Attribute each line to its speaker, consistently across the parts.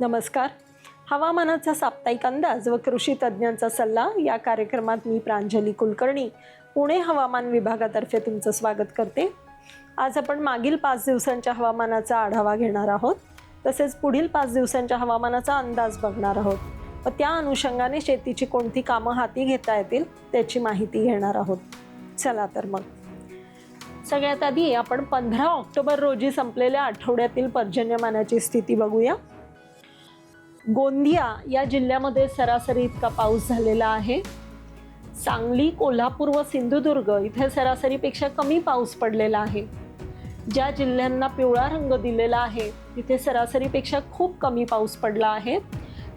Speaker 1: नमस्कार. हवामानाचा साप्ताहिक अंदाज व कृषी तज्ज्ञांचा सल्ला या कार्यक्रमात मी प्रांजली कुलकर्णी पुणे हवामान विभागातर्फे तुमचं स्वागत करते. आज आपण मागील पाच दिवसांच्या हवामानाचा आढावा घेणार आहोत. तसेच पुढील पाच दिवसांच्या हवामानाचा अंदाज बघणार आहोत. व त्या अनुषंगाने शेतीची कोणती कामं हाती घेता येतील त्याची माहिती घेणार आहोत. चला तर मग. सगळ्यात आधी आपण पंधरा ऑक्टोबर रोजी संपलेल्या आठवड्यातील पर्जन्यमानाची स्थिती बघूया. गोंदिया या जिल्ह्यामध्ये सरासरी इतका पाऊस झालेला आहे. सांगली कोल्हापूर व सिंधुदुर्ग इथे सरासरीपेक्षा कमी पाऊस पडलेला आहे. ज्या जिल्ह्यांना पिवळा रंग दिलेला आहे तिथे सरासरीपेक्षा खूप कमी पाऊस पडला आहे.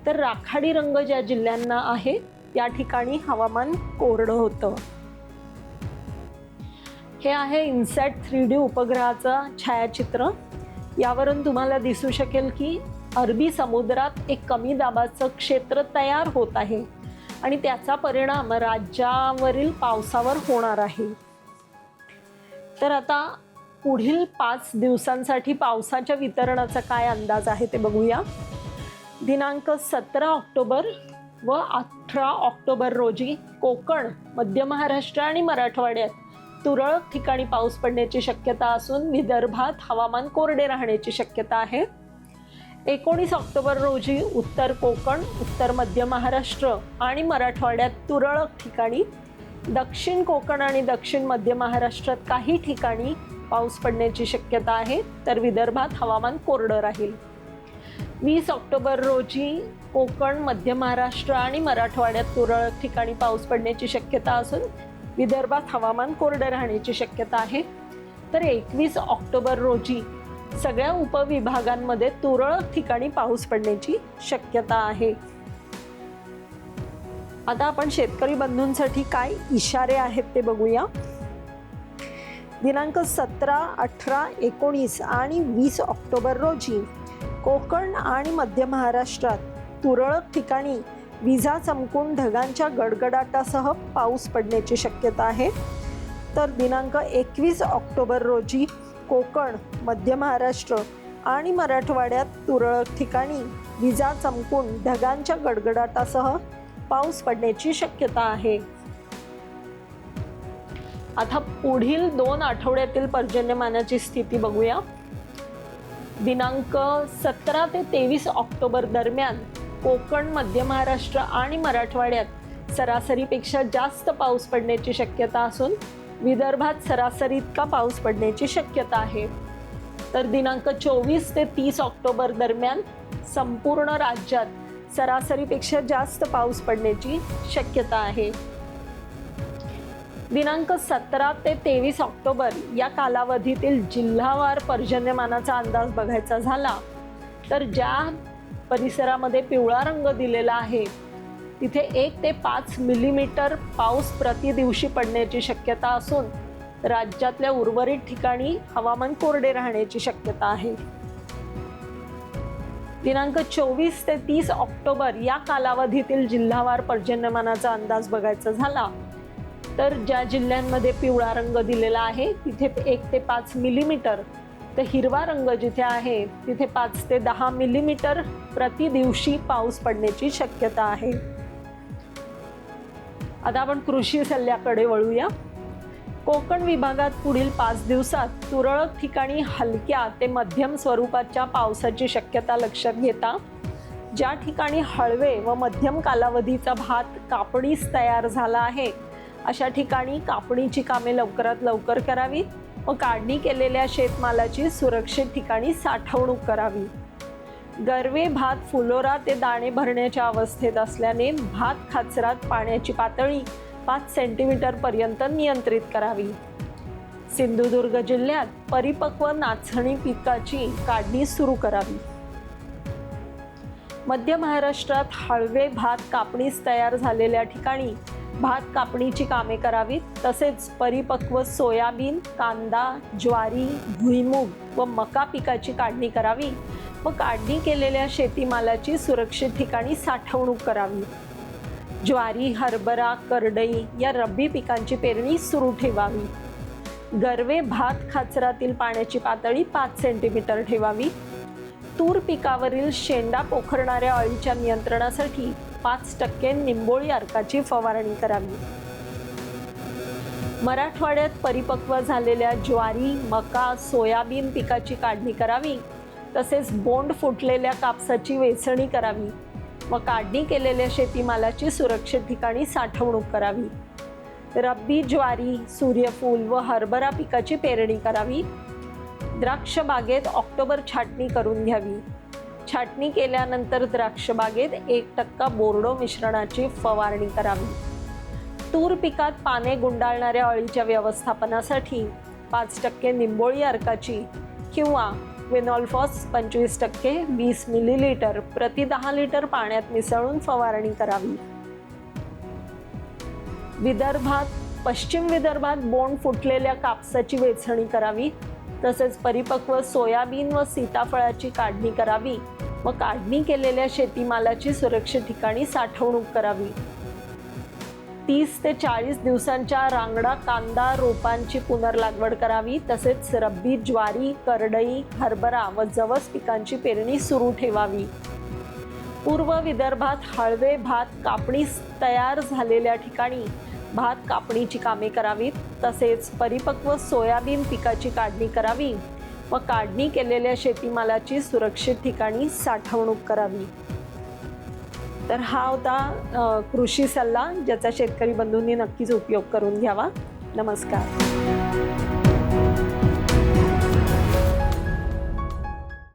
Speaker 1: तर राखाडी रंग ज्या जिल्ह्यांना आहे त्या ठिकाणी हवामान कोरडं होतं. हे आहे इन्सॅट थ्री डी उपग्रहाचं छायाचित्र. यावरून तुम्हाला दिसू शकेल की अरबी समुद्रात एक कमी दाबाचं क्षेत्र तयार होत आहे आणि त्याचा परिणाम राज्यावरील पावसावर होणार आहे. तर आता पुढील पाच दिवसांसाठी पावसाच्या वितरणाचा काय अंदाज आहे ते बघूया. दिनांक सतरा ऑक्टोबर व अठरा ऑक्टोबर रोजी कोकण मध्य महाराष्ट्र आणि मराठवाड्यात तुरळक ठिकाणी पाऊस पडण्याची शक्यता असून विदर्भात हवामान कोरडे राहण्याची शक्यता आहे. एकोणीस ऑक्टोबर रोजी उत्तर कोकण उत्तर मध्य महाराष्ट्र आणि मराठवाड्यात तुरळक ठिकाणी दक्षिण कोकण आणि दक्षिण मध्य महाराष्ट्रात काही ठिकाणी पाऊस पडण्याची शक्यता आहे तर विदर्भात हवामान कोरडं राहील. वीस ऑक्टोबर रोजी कोकण मध्य महाराष्ट्र आणि मराठवाड्यात तुरळक ठिकाणी पाऊस पडण्याची शक्यता असून विदर्भात हवामान कोरडं राहण्याची शक्यता आहे. तर एकवीस ऑक्टोबर रोजी सगळ्या उपविभागांमध्ये तुरळक ठिकाणी पाऊस पडण्याची शक्यता आहे. आता आपण शेतकरी बंधूंसाठी काय इशारे आहेत ते बघूया. दिनांक सतरा अठरा एकोणीस आणि वीस ऑक्टोबर रोजी कोकण आणि मध्य महाराष्ट्रात तुरळक ठिकाणी विजा चमकून ढगांच्या गडगडाटासह पाऊस पडण्याची शक्यता आहे. तर दिनांक एकवीस ऑक्टोबर रोजी कोकण मध्य महाराष्ट्र आणि मराठवाड्यात तुरळक ठिकाणी विजा चमकून ढगांच्या गडगडाटासह पाऊस पडण्याची शक्यता आहे. आता पुढील दोन आठवड्यातील पर्जन्यमानाची स्थिती बघूया. दिनांक सतरा ते तेवीस ऑक्टोबर दरम्यान कोकण मध्य महाराष्ट्र आणि मराठवाड्यात सरासरीपेक्षा जास्त पाऊस पडण्याची शक्यता असून विदर्भात सरासरी इतका पाऊस पडण्याची शक्यता आहे. तर दिनांक चोवीस ते तीस ऑक्टोबर दरम्यान संपूर्ण राज्यात सरासरीपेक्षा जास्त पाऊस पडण्याची शक्यता आहे. दिनांक सतरा ते तेवीस ऑक्टोबर या कालावधीतील जिल्हावार पर्जन्यमानाचा अंदाज बघायचा झाला तर ज्या परिसरामध्ये पिवळा रंग दिलेला आहे तिथे एक ते पाच मिलीमीटर पाऊस प्रतिदिवशी पडण्याची शक्यता असून राज्यातल्या उर्वरित ठिकाणी हवामान कोरडे राहण्याची शक्यता आहे. दिनांक चोवीस ते तीस ऑक्टोबर या कालावधीतील जिल्हावार पर्जन्यमानाचा अंदाज बघायचा झाला तर ज्या जिल्ह्यांमध्ये पिवळा रंग दिलेला आहे तिथे एक ते पाच मिलीमीटर तर हिरवा रंग जिथे आहे तिथे पाच ते दहा मिलीमीटर प्रतिदिवशी पाऊस पडण्याची शक्यता आहे. आता आपण कृषी सल्ल्याकडे वळूया. कोकण विभागात पुढील पाच दिवसात तुरळक ठिकाणी हलक्या ते मध्यम स्वरूपाच्या पावसाची शक्यता लक्षात घेता. ज्या ठिकाणी हळवे व मध्यम कालावधीचा भात कापणीस तयार झाला आहे अशा ठिकाणी कापणीची कामे लवकरात लवकर करावी व काढणी केलेल्या शेतमालाची सुरक्षित ठिकाणी साठवणूक करावी. गरवे भात फुलोरा ते दाणे भरण्याच्या अवस्थेत असल्याने भात खाचरात पाण्याची पातळी पाच सेंटीमीटर पर्यंत नियंत्रित करावी. सिंधुदुर्ग जिल्ह्यात परिपक्व नाचणी पिकाची काढणी सुरू करावी. मध्य महाराष्ट्रात हळवे भात कापणीस तयार झालेल्या ठिकाणी भात कापणीची कामे करावीत तसेच परिपक्व सोयाबीन कांदा ज्वारी भुईमूग व मका पिकाची काढणी करावी. व काढणी केलेल्या शेतीमालाची सुरक्षित ठिकाणी साठवणूक करावी. ज्वारी हरभरा करडई या रब्बी पिकांची पेरणी सुरू ठेवावी. गरवे भात खाचरातील पाण्याची पातळी पाच सेंटीमीटर ठेवावी. तूर पिकावरील शेंडा पोखरणाऱ्या ऑईलच्या नियंत्रणासाठी पाच टक्के निंबोळी अर्काची फवारणी करावी. मराठवाड्यात परिपक्व झालेल्या ज्वारी मका सोयाबीन पिकाची काढणी करावी. तसेच बोंड फुटलेल्या कापसाची वेचणी करावी. व काढणी केलेल्या शेतीमालाची सुरक्षित ठिकाणी साठवणूक करावी. रब्बी ज्वारी सूर्यफूल व हरभरा पिकाची पेरणी करावी. द्राक्ष बागेत ऑक्टोबर छाटणी करून घ्यावी. छाटणी केल्यानंतर द्राक्ष बागेत एक टक्का बोर्डो मिश्रणाची फवारणी करावी. तूर पिकात पाने गुंडाळणाऱ्या अळीच्या व्यवस्थापनासाठी पाच टक्के निंबोळी अर्काची किंवा विनॉल्फॉस पंचवीस टक्के वीस मिलीलिटर प्रति दहा लिटर पाण्यात मिसळून फवारणी करावी. विदर्भात पश्चिम विदर्भात बोंड फुटलेल्या कापसाची वेचणी करावी तसेच परिपक्व सोयाबीन व सीताफळाची काढणी करावी व काढणी केलेल्या शेतीमालाची सुरक्षित ठिकाणी साठवणूक करावी. तीस ते चाळीस दिवसांच्या रांगडा कांदा रोपांची पुनर्लागवड करावी. तसेच रब्बी ज्वारी करडई हरभरा व जवस पिकांची पेरणी सुरू ठेवावी. पूर्व विदर्भात हळवे भात कापणीस तयार झालेल्या ठिकाणी भात कापणीची कामे करावीत. तसेच परिपक्व सोयाबीन पिकाची काढणी करावी व काढणी केलेल्या शेतीमालाची सुरक्षित ठिकाणी साठवणूक करावी. तर हा होता कृषी सल्ला ज्याचा शेतकरी बंधूंनी नक्कीच उपयोग करून घ्यावा. नमस्कार.